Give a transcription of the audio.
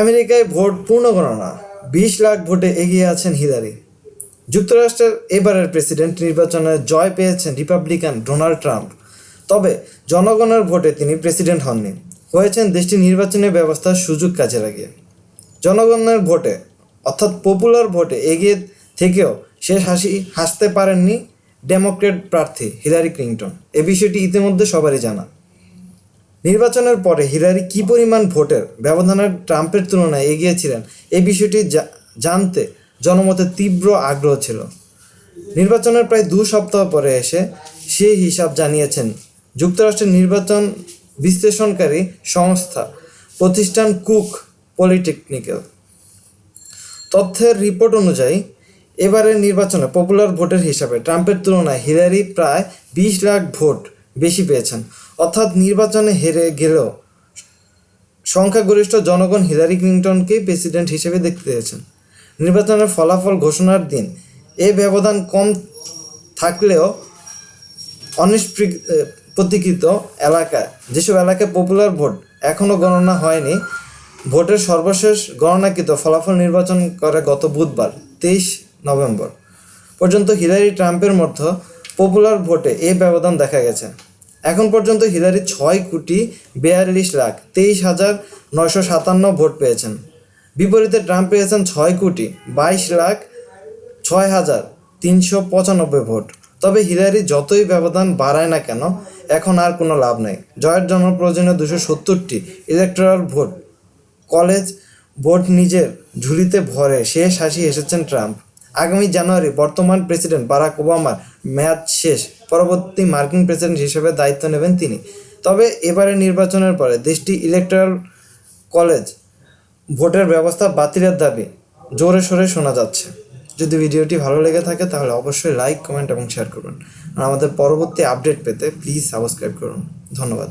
আমেরিকায় ভোট পূর্ণ গণনা। বিশ লাখ ভোটে এগিয়ে আছেন হিলারি। যুক্তরাষ্ট্রের এবারের প্রেসিডেন্ট নির্বাচনে জয় পেয়েছেন রিপাবলিকান ডোনাল্ড ট্রাম্প। তবে জনগণের ভোটে তিনি প্রেসিডেন্ট হননি। হয়েছেন দেশটির নির্বাচনী ব্যবস্থার সুযোগ কাজে লাগিয়ে জনগণের ভোটে, অর্থাৎ পপুলার ভোটে এগিয়ে থেকেও শেষ হাসি হাসতে পারেননি ডেমোক্রেট প্রার্থী হিলারি ক্লিন্টন। এ বিষয়টি ইতিমধ্যে সবারই জানা। নির্বাচনের পরে হিলারি কী পরিমাণ ভোটের ব্যবধানে ট্রাম্পের তুলনায় এগিয়ে ছিলেন এই বিষয়টি জানতে জনমতে তীব্র আগ্রহ ছিল। নির্বাচনের প্রায় দু সপ্তাহ পরে এসে সেই হিসাব জানিয়েছেন, যুক্তরাষ্ট্রের নির্বাচন বিশ্লেষণকারী সংস্থা প্রতিষ্ঠান কুক পলিটেকনিক্যাল। তথ্যের রিপোর্ট অনুযায়ী, এবারের নির্বাচনে পপুলার ভোটের হিসাবে ট্রাম্পের তুলনায় হিলারি প্রায় বিশ লাখ ভোট বেশি পেয়েছেন। অর্থাৎ নির্বাচনে হেরে গেলেও সংখ্যাগরিষ্ঠ জনগণ হিলারি ক্লিন্টনকেই প্রেসিডেন্ট হিসেবে দেখতে চেয়েছেন। নির্বাচনের ফলাফল ঘোষণার দিন এই ব্যবধান কম থাকলেও অনিষ্প্রতিকৃত এলাকা যেসব এলাকায় পপুলার ভোট এখনও গণনা হয়নি, ভোটের সর্বশেষ গণনাকৃত ফলাফল নির্বাচন করে গত বুধবার, তেইশ নভেম্বর পর্যন্ত হিলারি ট্রাম্পের মধ্যে পপুলার ভোটে এই ব্যবধান দেখা গেছে। এখন পর্যন্ত হিলারি ছয় কোটি বিয়াল্লিশ লাখ তেইশ হাজার নয়শো সাতান্ন ভোট পেয়েছেন। বিপরীতে ট্রাম্প পেয়েছেন ছয় কোটি বাইশ লাখ ছয় হাজার তিনশো পঁচানব্বই ভোট। তবে হিলারি যতই ব্যবধান বাড়ায় না কেন, এখন আর কোনো লাভ নেই। জয়ের জন্য প্রয়োজনীয় দুশো সত্তরটি ইলেকট্রাল ভোট, কলেজ ভোট নিজের ঝুলিতে ভরে শেষ হাসি এসেছেন ট্রাম্প। আগামী জানুয়ারি বর্তমান প্রেসিডেন্ট বারাক ওবামার মেয়াদ শেষ। পরবর্তী মার্কিন প্রেসিডেন্ট হিসেবে দায়িত্ব নেবেন তিনি। তবে এবারে নির্বাচনের পরে দেশটি ইলেকট্রাল কলেজ ভোটের ব্যবস্থা বাতিলের দাবি জোরে সোরে শোনা যাচ্ছে। যদি ভিডিওটি ভালো লেগে থাকে তাহলে অবশ্যই লাইক, কমেন্ট এবং শেয়ার করবেন আর আমাদের পরবর্তী আপডেট পেতে প্লিজ সাবস্ক্রাইব করুন। ধন্যবাদ।